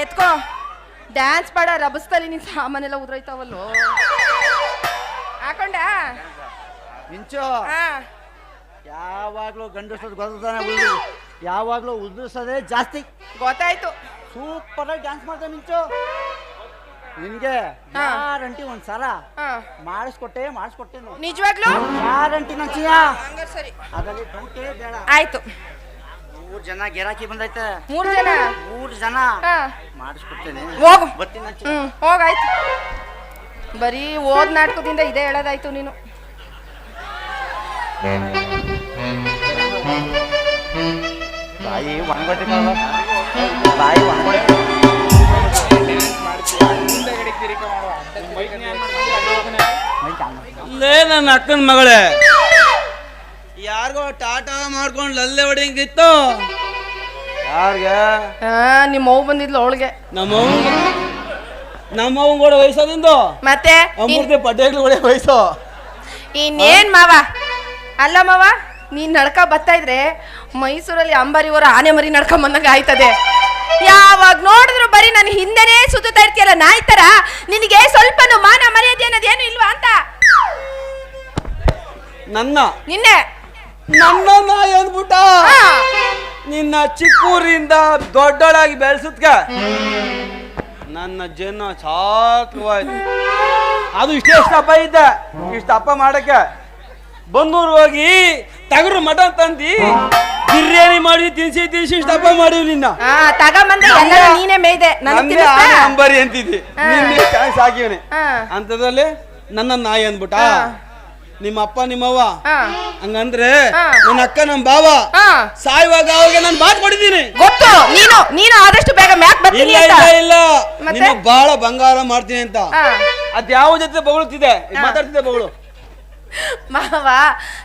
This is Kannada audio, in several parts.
ಎತ್ಕೋ. ಡ್ಯಾನ್ಸ್ ಮಾಡ ರಭಸ್ತಲ್ಲಿ ನಿನ್ ಸಾಮಾನೆಲ್ಲ ಉದ್ರೈತಾವಲ್ಲೋ. ಹಾಕೊಂಡ? ಹಾ. ಯಾವಾಗ್ಲೂ ಗಂಡಸರು ಗೊತ್ತಾನೆ ಯಾವಾಗ್ಲೂ ಉದುರಿಸೋದೇ ಜಾಸ್ತಿ. ಗೊತ್ತಾಯ್ತು. ಸೂಪರ್ ಆಗಿ ಡ್ಯಾನ್ಸ್ ಮಾಡ್ದೆ ಮಿಂಚು ನಿನ್ಗೆ. ಗ್ಯಾರಂಟಿ ಒಂದ್ ಸಲ ಹಾ. ಮಾಡಿಸ್ಕೊಟ್ಟೆ ಮಾಡಿಸ್ಕೊಟ್ಟೆ ನಿಜವಾಗ್ಲೂ? ಗ್ಯಾರಂಟಿ ನಂಚಿಯ ಹಂಗಾರೆ ಸರಿ. ಅದರಲ್ಲಿ ಡೌಟೇ ಬೇಡ. ಆಯ್ತು. ಮೂರ್ ಜನ ಗೆರಾಕಿ ಬಂದೈತೆ. ಮೂರು ಜನ? ಮೂರ್ ಜನ. ಹಾ. ಮಾಡಿಸ್ಕೊಡ್ತೇನೆ. ಹೋಗು. ಬರ್ತೀನಿ ನಂಚಿ ಹ್ಮ್ ಹೋಗಾಯ್ತು. ಬರೀ ಓದ್ ನಾಟಕದಿಂದ ಇದೇ ಹೇಳೋದಾಯ್ತು ನೀನು. ಬಾಯಿ ಒಣಗೊಟ್ಟಿ ಬಾಯಿ ಒಣಗೊಟ್ಟಿ ಲೇ ನನ್ನ ಅಕ್ಕನ ಮಗಳೇ. ಯಾರಿಗೋ ಟಾಟಾ ಮಾಡ್ಕೊಂಡು ಲಲ್ಲೆ ಹೊಡಿಯಂಗಿತ್ತು. ಯಾರ್ಗೆ? ನಿಮ್ಮ ಅವ್ವ ಬಂದಿದ್ಲು ಅವಳಿಗೆ. ನಮ್ಮ ನಮ್ಮ ಕೂಡ ಮತ್ತೆ? ಅಮೃತಿ ಪಟೇಲ್ ಕೂಡ ವಯಸ್ಸು. ಇನ್ನೇನ್ ಮಾವ? ಅಲ್ಲ ಮಾವ ನೀನ್ ನಡ್ಕ ಬರ್ತಾ ಇದ್ರೆ ಮೈಸೂರಲ್ಲಿ ಅಂಬಾರಿವರ ಆನೆ ಮರಿ ನಡ್ಕೊಂಡ್ ಬಂದಂಗ ಆಯ್ತದೆ. ಯಾವಾಗ ನೋಡಿದ್ರು ಬರೀ ನನ್ನ ಹಿಂದೆನೇ ಸುತ್ತುತ್ತಾ ಇರ್ತೀಯಲ್ಲ ನಾ ತರ. ನಿನಗೆ ಸ್ವಲ್ಪನೂ ಮಾನ ಮರ್ಯಾದೆ ಅನ್ನೋದೇನು ಇಲ್ವಾ ಅಂತ? ನನ್ನ? ನಿನ್ನೆ? ನನ್ನ ನಾಯಿ ಅಂದ್ಬಿಟ್ಟ. ನಿನ್ನ ಚಿಕ್ಕೂರಿಂದ ದೊಡ್ಡಳಾಗಿ ಬೆಳೆಸದ್ಕ ನನ್ನ ಜನ ಸಾಕವಾಯ್ತು ಅದು ಇಷ್ಟೇ ಇಷ್ಟಪ್ಪ ಇಷ್ಟ ಅಪ್ಪ ಮಾಡಕ್ಕೆ. ಬಂದೂರು ಹೋಗಿ ತಗರು ಮಟನ್ ತಂದಿ ಬಿರಿಯಾನಿ ಮಾಡಿ ತಿನ್ಸಿ ತಿನ್ಸಿ ಇಷ್ಟಪ್ಪ ಮಾಡಿವ್ ನಿನ್ನ. ತಗೊಂಬಂದೆ ನೀನೇ ಮೇಯ್ದೆ. ನನಗ್ ಅಂಬರಿ ಅಂತಿದ್ದಿ. ನಿನ್ನೆ ಚಾನ್ಸ್ ಹಾಕಿವ್ನಿ ಆ, ನನ್ನ ನಾಯಿ ಅಂದ್ಬಿಟ್ಟ. ನಿಮ್ಮ ಅಪ್ಪ ನಿಮ್ಮವ್ವ? ಹಂಗಂದ್ರೆ. ನನ್ನ ಅಕ್ಕ ನಮ್ಮ ಬಾವ. ಸಾಯುವಾಗ ಅವಾಗ ನಾನು ಮಾತು ಕೊಟ್ಟಿದ್ದೀನಿ ಗೊತ್ತು. ನೀನು ನೀನು ಆದಷ್ಟು ಬೇಗ ಮ್ಯಾಕ್ ಬರ್ತೀನಿ ಇಲ್ಲ ಅಂತ. ಇಲ್ಲ ಇಲ್ಲ. ಮತ್ತೆ? ನಿನ್ನ ಬಾಳ ಬಂಗಾರ ಮಾಡ್ತೀನಿ ಅಂತ. ಆ. ಅದ್ ಯಾವ ಜೊತೆ ಬಗಳುತ್ತಿದೆ? ಮಾತಾಡ್ತಿದ್ದೆ ಬಗಳು. ಮಾವ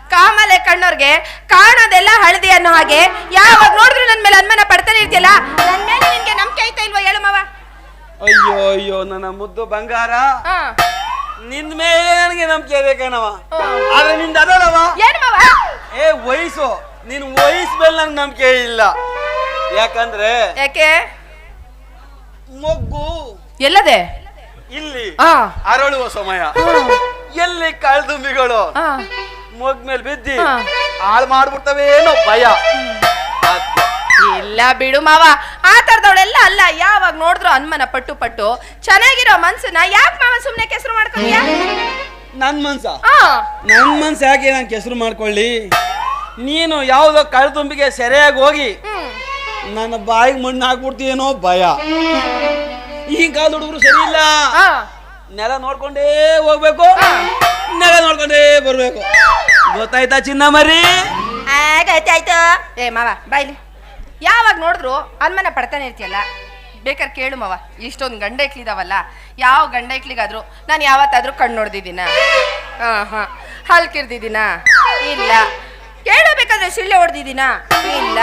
ಕಾಮಲೆ ಕಣ್ಣೋರ್ಗೆ ಕಾಣೋದೆಲ್ಲ ಹಳದಿ ಅನ್ನೋ ಹಾಗೆ. ಯಾವಾಗ ನೋಡಿದ್ರು ನನ್ ಮೇಲೆ ಅನುಮಾನ ಪಡ್ತಾನೆ ಇರ್ತಿಯಲ್ಲ? ನನ್ ಮೇಲೆ ನಿನ್ಗೆ ನಂಬಿಕೆ ಐತಾ ಇಲ್ವಾ ಹೇಳು ಮಾವ? ಅಯ್ಯೋ ಅಯ್ಯೋ ನನ್ನ ಮುದ್ದು ಬಂಗಾರ. ಆ, ನಿನ್ ಮೇಲೆ ನನಗೆ ನಂಬಿಕೆ ಆ. ಆದ್ರೆ ನಿಂದ ಅದಲ್ಲವ? ಏನ್ ಮಾವ? ಏ ವಯಸ್ಸು. ನಿನ್ ವಯಸ್ಸು ಮೇಲೆ ನಂಗೆ ನಂಬಿಕೆ ಇಲ್ಲ. ಯಾಕಂದ್ರೆ ಯಾಕೆ? ಮೊಗ್ಗು ಎಲ್ಲದೆ? ಇಲ್ಲಿ ಆ. ಅರಳುವ ಸಮಯ. ಎಲ್ಲಿ ಕಾಳ್ದುಂಬಿಗಳು? ಆ, ಮೊಗ್ ಮೇಲೆ ಬಿದ್ದಿ. ಹಾಳು ಮಾಡ್ಬಿಡ್ತವೇನೋ ಭಯ. ಇಲ್ಲ ಬಿಡು ಮಾವ. ಆ ತರದವಳೆಲ್ಲ ಅಲ್ಲ. ಯಾವಾಗ ನೋಡಿದ್ರು ಅನುಮಾನ ಪಟ್ಟು ಪಟ್ಟು ಚೆನ್ನಾಗಿರೋ ಮನ್ಸನ್ನ ಯಾಕೆ ಮಾವ ಸುಮ್ನೆ ಕೆಸರು ಮಾಡ್ಕೊಂಡ್ಯಾ? ನನ್ ಮನ್ಸ? ಆ. ನನ್ ಮನ್ಸ ಯಾಕೆ ನಾನು ಕೆಸರು ಮಾಡ್ಕೊಳ್ಳಿ? ನೀನು ಯಾವ್ದೋ ಕಳ್ತುಂಬಿಗೆ ಸೆರೆಯಾಗಿ ಹೋಗಿ ಹ್ಮ್. ನನ್ನ ಬಾಯಿಗೆ ಮಣ್ಣು ಹಾಕ್ಬಿಡ್ತೀಯೇನೋ ಭಯ. ಈ ಕಾಲದ ಹುಡುಗರು ಸರಿ ಇಲ್ಲ. ಆ. ನೆಲ ನೋಡ್ಕೊಂಡೇ ಹೋಗ್ಬೇಕು. ನೆಲ ನೋಡ್ಕೊಂಡೇ ಬರ್ಬೇಕು. ಗೊತ್ತಾಯ್ತಾ ಚಿನ್ನ ಮರಿ ಗೊತ್ತಾಯ್ತು. ಏ ಮಾವ ಬಾಯ್ಲಿ ಯಾವಾಗ ನೋಡಿದ್ರು ಅನುಮಾನ ಪಡ್ತಾನೆ ಇರ್ತೀಯಲ್ಲ? ಬೇಕಾದ್ರೆ ಕೇಳು ಮಾವ, ಇಷ್ಟೊಂದು ಗಂಡ ಇಕ್ಲಿದಾವಲ್ಲ ಯಾವ ಗಂಡ ಇಕ್ಲಿಗಾದ್ರು ನಾನು ಯಾವತ್ತಾದ್ರೂ ಕಣ್ಣು ನೋಡ್ದಿದ್ದೀನ. ಹಾಲ್ ಕಿರ್ದಿದ್ದೀನ ಹಲ್ಕಿರ್ದಿದ್ದೀನ. ಇಲ್ಲ. ಕೇಳಬೇಕಾದ್ರೆ ಸಿಳ್ಳೆ ಹೊಡೆದಿದ್ದೀನ? ಇಲ್ಲ.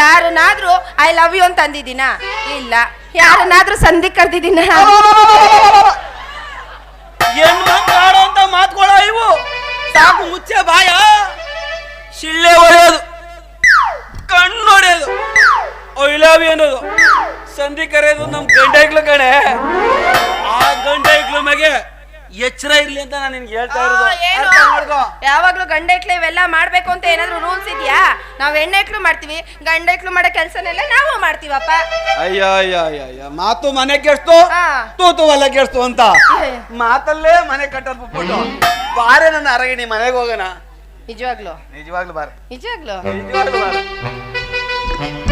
ಯಾರನ್ನಾದ್ರೂ ಐ ಲವ್ ಯು ಅಂತ ಅಂದಿದ್ದೀನ? ಇಲ್ಲ. ಯಾರನ್ನಾದ್ರೂ ಸಂಧಿ ಕರ್ದಿದ್ದೀನ? ಒಯ್ಲಾವಿ ಅನ್ನೋದು. ಸಂಧಿ ಕರೆಯೋದು ನಮ್ ಗಂಡೈಕ್ಲು ಕಣೆ. ಆ ಗಂಡೈಕ್ಲು ಮಗೆ ಎಚ್ಚರ ಇರ್ಲಿ ಅಂತ ನಾನು ನಿನ್ಗೆ ಹೇಳ್ತಾ ಇರೋದು. ಏನು? ಅರ್ಥ ಮಾಡ್ಕೋ. ಯಾವಾಗ್ಲೂ ಗಂಡ ಇಕ್ಳು ಇವೆಲ್ಲ ಮಾಡ್ಬೇಕು ಅಂತ ಏನಾದ್ರು ರೂಲ್ಸ್ ಇದೆಯಾ? ನಾವ್ ಹೆಣ್ಣೆಕ್ಳು ಮಾಡ್ತೀವಿ ಗಂಡೈಕ್ಲು ಮಾಡೋ ಕೆಲ್ಸನೆಲ್ಲ ನಾವು ಮಾಡ್ತೀವಪ್ಪ. ಅಯ್ಯ ಅಯ್ಯೋ ಅಯ್ಯೋ ಅಯ್ಯೋ. ಮಾತು ಮನೆ ಕೆಡ್ಸ್ತು ಹಾ. ತೂತು ಅಲ್ಲ ಕೆಡ್ಸ್ತು ಅಂತ. ಏ. ಮಾತಲ್ಲೇ ಮನೆ ಕಟ್ಟೋದು ಬಿಟ್ಬಿಟ್ಟು. ಬಾರೆ ನನ್ನ ಅರಗಿಣಿ ಮನೆಗೆ ಹೋಗೋಣ. ನಿಜವಾಗ್ಲು? ನಿಜವಾಗ್ಲೂ ಬಾರ. ನಿಜವಾಗ್ಲು? ನಿಜವಾಗ್ಲೂ ಬಾರೆ.